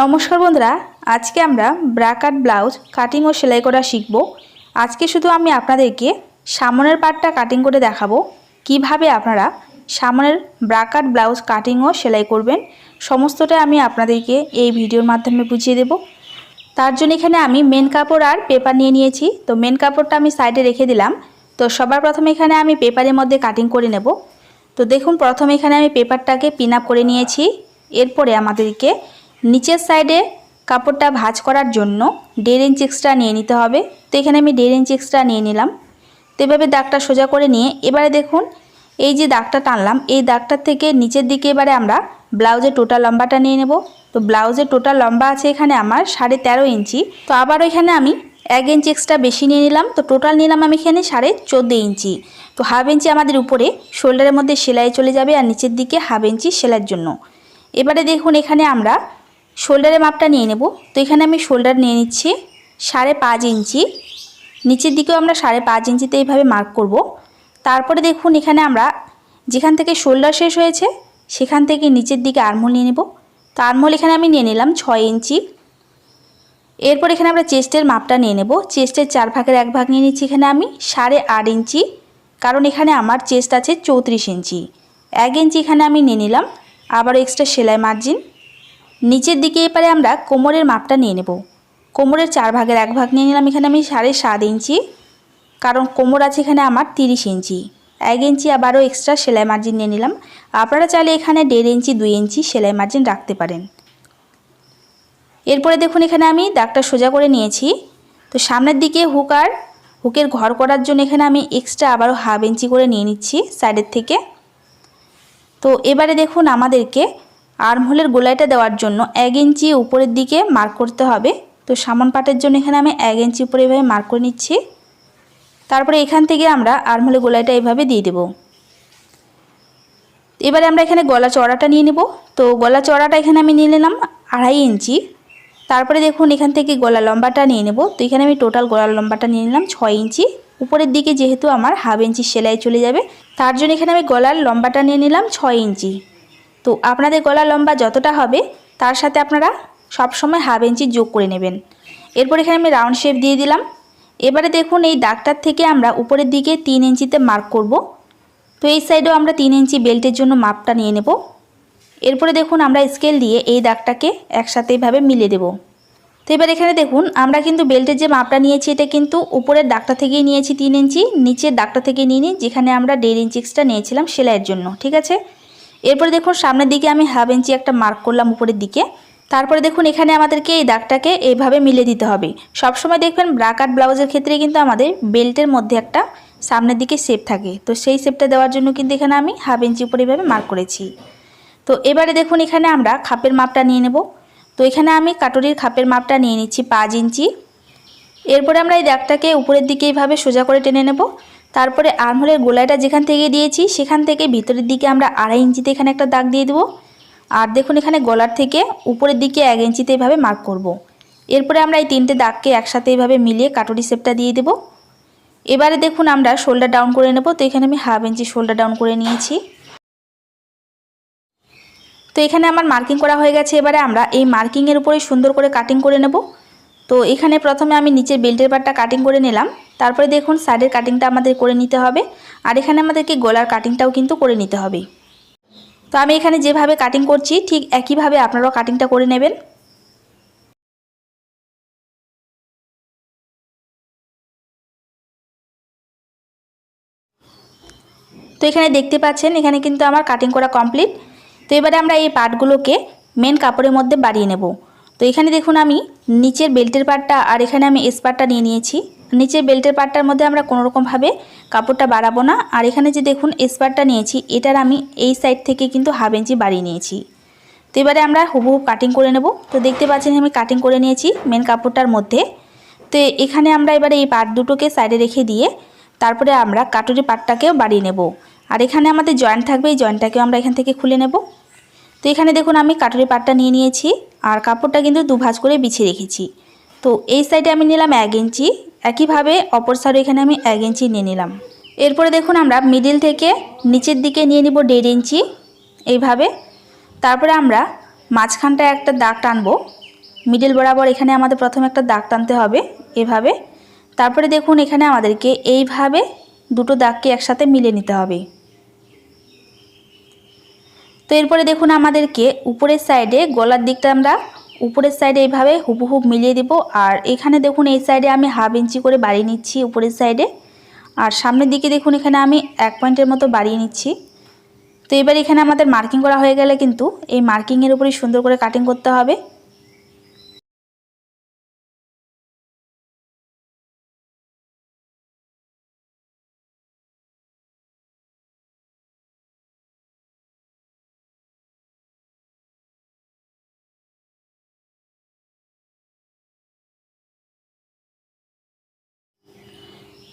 নমস্কার বন্ধুরা, আজকে আমরা ব্রাকাট ব্লাউজ কাটিং ও সেলাই করা শিখব। আজকে শুধু আমি আপনাদেরকে সামনের পার্টটা কাটিং করে দেখাবো, কীভাবে আপনারা সামনের ব্রাকাট ব্লাউজ কাটিং ও সেলাই করবেন, সমস্তটা আমি আপনাদেরকে এই ভিডিওর মাধ্যমে বুঝিয়ে দেব। তার জন্য এখানে আমি মেন কাপড় আর পেপার নিয়ে নিয়েছি, তো মেন কাপড়টা আমি সাইডে রেখে দিলাম। তো সবার প্রথমে এখানে আমি পেপারের মধ্যে কাটিং করে নেব। তো দেখুন, প্রথমে এখানে আমি পেপারটাকে পিন আপ করে নিয়েছি। এরপরে আমাদেরকে নিচের সাইডে কাপড়টা ভাঁজ করার জন্য দেড় ইঞ্চ এক্সট্রা নিয়ে নিতে হবে। তো এখানে আমি দেড় ইঞ্চ এক্সট্রা নিয়ে নিলাম। তো এভাবে দাগটা সোজা করে নিয়ে এবারে দেখুন, এই যে দাগটা টানলাম, এই দাগটার থেকে নিচের দিকে এবারে আমরা ব্লাউজের টোটাল লম্বাটা নিয়ে নেব। তো ব্লাউজের টোটাল লম্বা আছে এখানে আমার সাড়ে তেরো ইঞ্চি তো আবার এখানে আমি এক ইঞ্চি এক্সট্রা বেশি নিয়ে নিলাম। তো টোটাল নিলাম আমি এখানে সাড়ে চোদ্দ ইঞ্চি তো হাফ ইঞ্চি আমাদের উপরে, শোল্ডারের মধ্যে সেলাই চলে যাবে আর নিচের দিকে হাফ ইঞ্চি সেলাইয়ের জন্য। এবারে দেখুন এখানে আমরা শোল্ডারের মাপটা নিয়ে নেব। তো এখানে আমি শোল্ডার নিয়ে নিচ্ছি সাড়ে পাঁচ ইঞ্চি। নিচের দিকেও আমরা সাড়ে পাঁচ ইঞ্চিতে এইভাবে মার্ক করব। তারপরে দেখুন এখানে আমরা যেখান থেকে শোল্ডার শেষ হয়েছে, সেখান থেকে নিচের দিকে আরমোল নিয়ে নেব। তো আরমোল এখানে আমি নিয়ে নিলাম ছয় ইঞ্চি। এরপর এখানে আমরা চেস্টের মাপটা নিয়ে নেব। চেস্টের চার ভাগের এক ভাগ নিয়ে নিচ্ছি এখানে আমি সাড়ে আট ইঞ্চি। কারণ এখানে আমার চেস্ট আছে চৌত্রিশ ইঞ্চি। এক ইঞ্চি এখানে আমি নিয়ে নিলাম। আবার এক্সট্রা সেলাই মার্জিন নিচের দিকে এবারে আমরা কোমরের মাপটা নিয়ে নেব। কোমরের চার ভাগের এক ভাগ নিয়ে নিলাম, এখানে আমি সাড়ে সাত ইঞ্চি। কারণ কোমর আছে এখানে আমার তিরিশ ইঞ্চি। এক ইঞ্চি আবারও এক্সট্রা সেলাই মার্জিন নিয়ে নিলাম। আপনারা চাইলে এখানে দেড় ইঞ্চি, দুই ইঞ্চি সেলাই মার্জিন রাখতে পারেন। এরপরে দেখুন, এখানে আমি দাগটা সোজা করে নিয়েছি। তো সামনের দিকে হুক আর হুকের ঘর করার জন্য এখানে আমি এক্সট্রা আবারও হাফ ইঞ্চি করে নিয়ে নিচ্ছি সাইডের থেকে। তো এবারে দেখুন আমাদেরকে আর্মহোলের গোলাইটা দেওয়ার জন্য এক ইঞ্চি উপরের দিকে মার্ক করতে হবে। তো সামন পাটের জন্য এখানে আমি এক ইঞ্চি উপরে এভাবে মার্ক করে নিচ্ছি। তারপরে এখান থেকে আমরা আর্মহোলের গোলাইটা এভাবে দিয়ে দেব। এবারে আমরা এখানে গলা চড়াটা নিয়ে নেব। তো গলা চড়াটা এখানে আমি নিয়ে নিলাম আড়াই ইঞ্চি। তারপরে দেখুন এখান থেকে গলা লম্বাটা নিয়ে নেব। তো এখানে আমি টোটাল গলার লম্বাটা নিয়ে নিলাম ছয় ইঞ্চি। উপরের দিকে যেহেতু আমার হাফ ইঞ্চি সেলাই চলে যাবে, তার জন্য এখানে আমি গলার লম্বাটা নিয়ে নিলাম ছয় ইঞ্চি। তো আপনাদের গলা লম্বা যতটা হবে, তার সাথে আপনারা সবসময় হাফ ইঞ্চি যোগ করে নেবেন। এরপর এখানে আমি রাউন্ড শেপ দিয়ে দিলাম। এবারে দেখুন এই দাগটার থেকে আমরা উপরের দিকে তিন ইঞ্চিতে মার্ক করব। তো এই সাইডেও আমরা তিন ইঞ্চি বেল্টের জন্য মাপটা নিয়ে নেব। এরপরে দেখুন আমরা স্কেল দিয়ে এই দাগটাকে একসাথে এইভাবে মিলিয়ে দেব। তো এবার এখানে দেখুন, আমরা কিন্তু বেল্টের যে মাপটা নিয়েছি, এটা কিন্তু উপরের দাগটা থেকেই নিয়েছি তিন ইঞ্চি নিচের দাগটা থেকে নিয়ে নিই যেখানে আমরা দেড় ইঞ্চি এক্সট্রা নিয়েছিলাম সেলাইয়ের জন্য, ঠিক আছে? এরপরে দেখুন সামনের দিকে আমি হাফ ইঞ্চি একটা মার্ক করলাম উপরের দিকে। তারপরে দেখুন এখানে আমাদেরকে এই দাগটাকে এইভাবে মিলে দিতে হবে। সবসময় দেখবেন ব্রাকাট ব্লাউজের ক্ষেত্রে কিন্তু আমাদের বেল্টের মধ্যে একটা সামনের দিকে শেপ থাকে। তো সেই শেপটা দেওয়ার জন্য কিন্তু এখানে আমি হাফ ইঞ্চি উপরে এইভাবে মার্ক করেছি। তো এবারে দেখুন এখানে আমরা খাপের মাপটা নিয়ে নেব। তো এখানে আমি কাটুরির খাপের মাপটা নিয়ে নিচ্ছি পাঁচ ইঞ্চি এরপরে আমরা এই দাগটাকে উপরের দিকে এইভাবে সোজা করে টেনে নেব। তারপরে আর্মহোলের গোলাইটা যেখান থেকে দিয়েছি, সেখান থেকে ভিতরের দিকে আমরা আড়াই ইঞ্চিতে এখানে একটা দাগ দিয়ে দেবো। আর দেখুন এখানে গলার থেকে উপরের দিকে এক ইঞ্চিতে এভাবে মার্ক করব। এরপরে আমরা এই তিনটে দাগকে একসাথে এইভাবে মিলিয়ে কাটুরি শেপটা দিয়ে দেব। এবারে দেখুন আমরা শোল্ডার ডাউন করে নেব। তো এখানে আমি হাফ ইঞ্চি শোল্ডার ডাউন করে নিয়েছি। তো এখানে আমার মার্কিং করা হয়ে গেছে। এবারে আমরা এই মার্কিংয়ের উপরে সুন্দর করে কাটিং করে নেব। তো এখানে প্রথমে আমি নিচের বেল্টের পার্টটা কাটিং করে নিলাম। তারপরে দেখুন সাইডের কাটিংটা আমাদের করে নিতে হবে। আর এখানে আমাদেরকে গলার কাটিংটাও কিন্তু করে নিতে হবে। তো আমি এখানে যেভাবে কাটিং করছি, ঠিক একইভাবে আপনারাও কাটিংটা করে নেবেন। তো এখানে দেখতে পাচ্ছেন, এখানে কিন্তু আমার কাটিং করা কমপ্লিট তো এবারে আমরা এই পার্টগুলোকে মেন কাপড়ের মধ্যে বাড়িয়ে নেব। তো এখানে দেখুন আমি নিচের বেল্টের পার্টটা আর এখানে আমি এস পার্টটা নিয়ে নিয়েছি। নিচের বেল্টের পার্টটার মধ্যে আমরা কোনোরকমভাবে কাপড়টা বাড়াবো না। আর এখানে যে দেখুন এস পার্টটা নিয়েছি, এটার আমি এই সাইড থেকে কিন্তু হাফ ইঞ্চি বাড়িয়ে নিয়েছি। তো এবারে আমরা হুবহু কাটিং করে নেব। তো দেখতে পাচ্ছেন আমি কাটিং করে নিয়েছি মেন কাপড়টার মধ্যে। তো এখানে আমরা এবারে এই পাট দুটোকে সাইডে রেখে দিয়ে তারপরে আমরা কাটুরি পার্টটাকেও বাড়িয়ে নেব। আর এখানে আমাদের জয়েন্ট থাকবে, এই জয়েন্টটাকেও আমরা এখান থেকে খুলে নেব। তো এখানে দেখুন আমি কাটুরি পাটটা নিয়ে নিয়েছি আর কাপড়টা কিন্তু দুভাজ করে বিছিয়ে রেখেছি। তো এই সাইডে আমি নিলাম এক ইঞ্চি। একইভাবে অপর সাইডে এখানে আমি এক ইঞ্চি নিয়ে নিলাম। এরপরে দেখুন আমরা মিডিল থেকে নিচের দিকে নিয়ে নিব দেড় ইঞ্চি। এইভাবে। তারপরে আমরা মাঝখানটা একটা দাগ টানবো। মিডিল বরাবর এখানে আমাদের প্রথমে একটা দাগ টানতে হবে এভাবে। তারপরে দেখুন এখানে আমাদেরকে এইভাবে দুটো দাগকে একসাথে মিলে নিতে হবে। তো এরপরে দেখুন আমাদেরকে উপরের সাইডে গলার দিকটা আমরা উপরের সাইডে এইভাবে হুবহুব মিলিয়ে দিব। আর এখানে দেখুন এই সাইডে আমি হাফ ইঞ্চি করে বাড়িয়ে নিচ্ছি উপরের সাইডে আর সামনের দিকে দেখুন এখানে আমি এক পয়েন্টের মতো বাড়িয়ে নিচ্ছি। তো এবার এখানে আমাদের মার্কিং করা হয়ে গেলে কিন্তু এই মার্কিংয়ের উপরেই সুন্দর করে কাটিং করতে হবে।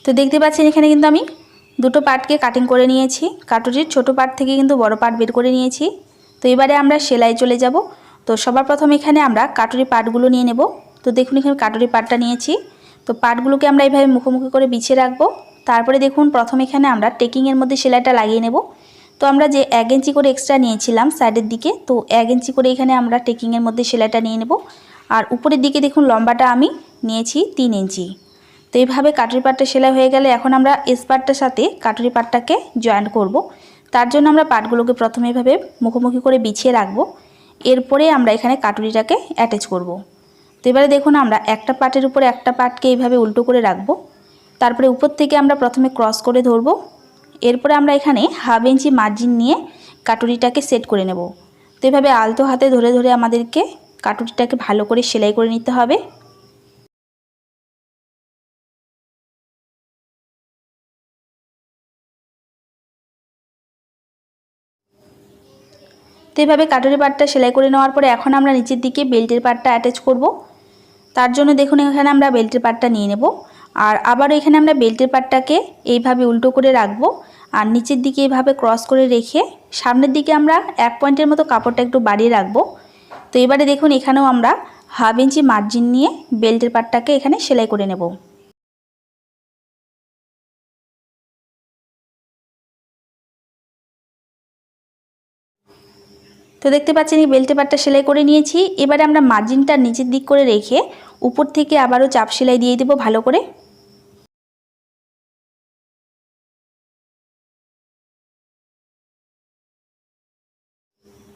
তো দেখতে পাচ্ছেন এখানে কিন্তু আমি দুটো পার্টকে কাটিং করে নিয়েছি। কাটুরির ছোট পার্ট থেকে কিন্তু বড় পার্ট বের করে নিয়েছি। তো এবারে আমরা সেলাই চলে যাব। তো সবার প্রথম এখানে আমরা কাটুরি পার্টগুলো নিয়ে নেব। তো দেখুন এখানে কাটুরি পার্টটা নিয়েছি। তো পার্টগুলোকে আমরা এইভাবে মুখোমুখি করে বিছিয়ে রাখব। তারপরে দেখুন প্রথম এখানে আমরা টেকিংয়ের মধ্যে সেলাইটা লাগিয়ে নেব। তো আমরা যে এক ইঞ্চি করে এক্সট্রা নিয়েছিলাম সাইডের দিকে, তো এক ইঞ্চি করে এখানে আমরা টেকিংয়ের মধ্যে সেলাইটা নিয়ে নেব। আর উপরের দিকে দেখুন লম্বাটা আমি নিয়েছি তিন ইঞ্চি তো এইভাবে কাটুরি পাটটা সেলাই হয়ে গেলে এখন আমরা এস পাটটার সাথে কাটুরি পাটটাকে জয়েন্ট করব। তার জন্য আমরা পাটগুলোকে প্রথমে এভাবে মুখোমুখি করে বিছিয়ে রাখব। এরপরে আমরা এখানে কাটুরিটাকে অ্যাটাচ করব। তো এবারে দেখুন আমরা একটা পাটের উপরে একটা পাটকে এইভাবে উল্টো করে রাখব। তারপরে উপর থেকে আমরা প্রথমে ক্রস করে ধরব। এরপরে আমরা এখানে হাফ ইঞ্চি মার্জিন নিয়ে কাটুরিটাকে সেট করে নেব। তো এভাবে আলতো হাতে ধরে ধরে আমাদেরকে কাটুরিটাকে ভালো করে সেলাই করে নিতে হবে। তো এইভাবে কাটুরি পাটটা সেলাই করে নেওয়ার পরে এখন আমরা নিচের দিকে বেল্টের পাটটা অ্যাটাচ করব। তার জন্য দেখুন এখানে আমরা বেল্টের পাটটা নিয়ে নেব। আর আবার এখানে আমরা বেল্টের পাটটাকে এইভাবে উল্টো করে রাখব। আর নিচের দিকে এইভাবে ক্রস করে রেখে সামনের দিকে আমরা এক পয়েন্টের মতো কাপড়টা একটু বাড়িয়ে রাখব। তো এবারে দেখুন এখানেও আমরা হাফ ইঞ্চি মার্জিন নিয়ে বেল্টের পাটটাকে এখানে সেলাই করে নেব। তো দেখতে পাচ্ছেন, এই বেল্টে পাটটা সেলাই করে নিয়েছি। এবারে আমরা মার্জিনটা নিচের দিক করে রেখে উপর থেকে আবারও চাপ সেলাই দিয়ে দেবো ভালো করে।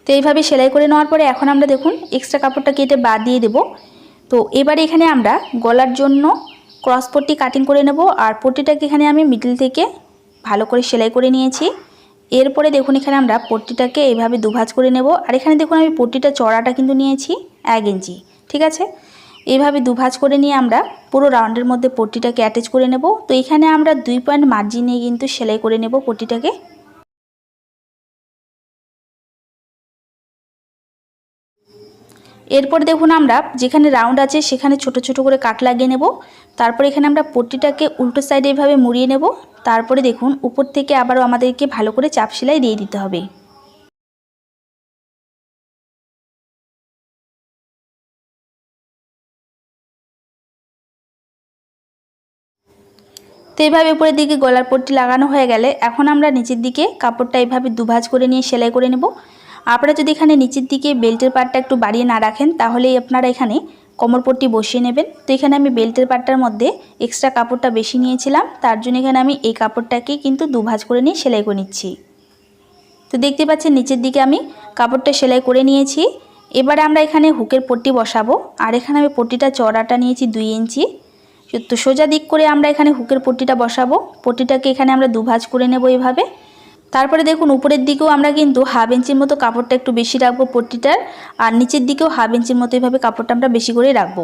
তো এইভাবে সেলাই করে নেওয়ার পরে এখন আমরা দেখুন এক্সট্রা কাপড়টা কেটে বাদ দিয়ে দেব। তো এবারে এখানে আমরা গলার জন্য ক্রস পট্টি কাটিং করে নেব। আর পট্টিটাকে এখানে আমি মিডল থেকে ভালো করে সেলাই করে নিয়েছি। এরপরে দেখুন এখানে আমরা পট্টিটাকে এইভাবে দুভাজ করে নেব। আর এখানে দেখুন আমি পট্টিটা চড়াটা কিন্তু নিয়েছি এক ইঞ্চি, ঠিক আছে? এইভাবে দুভাজ করে নিয়ে আমরা পুরো রাউন্ডের মধ্যে পট্টিটাকে অ্যাটাচ করে নেব। তো এখানে আমরা দুই পয়েন্ট মার্জিনে কিন্তু সেলাই করে নেব পট্টিটাকে। এরপর দেখুন আমরা যেখানে রাউন্ড আছে সেখানে ছোট ছোট করে কাট লাগিয়ে নেব। তারপর এখানে আমরা পট্টিটাকে উল্টো সাইডে এভাবে মুড়িয়ে নেব। তারপরে দেখুন উপর থেকে আবারও আমাদেরকে ভালো করে চাপ সেলাই দিয়ে দিতে হবে। তো এইভাবে উপরের দিকে গলার পট্টি লাগানো হয়ে গেলে এখন আমরা নিচের দিকে কাপড়টা এভাবে দুভাজ করে নিয়ে সেলাই করে নেব। আপনারা যদি এখানে নিচের দিকে বেল্টের পাটটা একটু বাড়িয়ে না রাখেন, তাহলেই আপনারা এখানে কোমর পট্টি বসিয়ে নেবেন। তো এখানে আমি বেল্টের পাটটার মধ্যে এক্সট্রা কাপড়টা বেশি নিয়েছিলাম, তার জন্য এখানে আমি এই কাপড়টাকে কিন্তু দুভাজ করে নিয়ে সেলাই করে নিচ্ছি। তো দেখতে পাচ্ছেন নিচের দিকে আমি কাপড়টা সেলাই করে নিয়েছি। এবারে আমরা এখানে হুকের পট্টি বসাবো, আর এখানে আমি পট্টিটা চড়াটা নিয়েছি দুই ইঞ্চি। তো সোজা দিক করে আমরা এখানে হুকের পট্টিটা বসাবো, পট্টিটাকে এখানে আমরা দুভাজ করে নেব এইভাবে তারপরে দেখুন, উপরের দিকেও আমরা কিন্তু হাফ ইঞ্চির মতো কাপড়টা একটু বেশি রাখব পট্টিটার, আর নিচের দিকেও হাফ ইঞ্চির মতো এইভাবে কাপড়টা আমরা বেশি করে রাখব।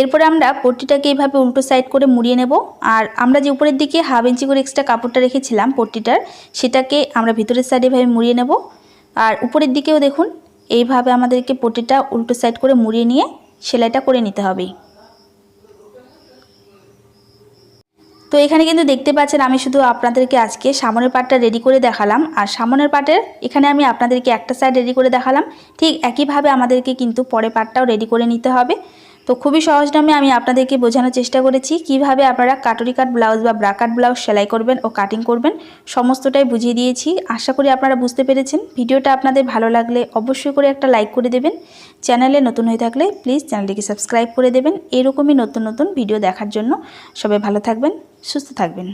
এরপরে আমরা পট্টিটাকে এইভাবে উল্টো সাইড করে মুড়িয়ে নেব, আর আমরা যে উপরের দিকে হাফ ইঞ্চি করে এক্সট্রা কাপড়টা রেখেছিলাম পট্টিটার, সেটাকে আমরা ভিতরের সাইডে এভাবে মুড়িয়ে নেব। আর উপরের দিকেও দেখুন, এইভাবে আমাদেরকে পট্টিটা উল্টো সাইড করে মুড়িয়ে নিয়ে সেলাইটা করে নিতে হবে। তো এখানে কিন্তু দেখতে পাচ্ছেন আমি শুধু আপনাদেরকে আজকে সামনের পাটটা রেডি করে দেখালাম। আর সামনের পাটের, এখানে আমি আপনাদেরকে একটা সাইড রেডি করে দেখালাম। ঠিক একইভাবে আমাদেরকে কিন্তু পরে পাটটাও রেডি করে নিতে হবে। তো খুবই সহজ নামে আমি আপনাদেরকে বোঝানোর চেষ্টা করেছি কীভাবে আপনারা কাটরি কাট ব্লাউজ বা ব্রাকাট ব্লাউজ সেলাই করবেন ও কাটিং করবেন, সমস্তটাই বুঝিয়ে দিয়েছি। আশা করি আপনারা বুঝতে পেরেছেন। ভিডিওটা আপনাদের ভালো লাগলে অবশ্যই করে একটা লাইক করে দেবেন। চ্যানেলে নতুন হয়ে থাকলে প্লিজ চ্যানেলটিকে সাবস্ক্রাইব করে দেবেন। এরকমই নতুন নতুন ভিডিও দেখার জন্য সবাই ভালো থাকবেন, সুস্থ থাকবেন।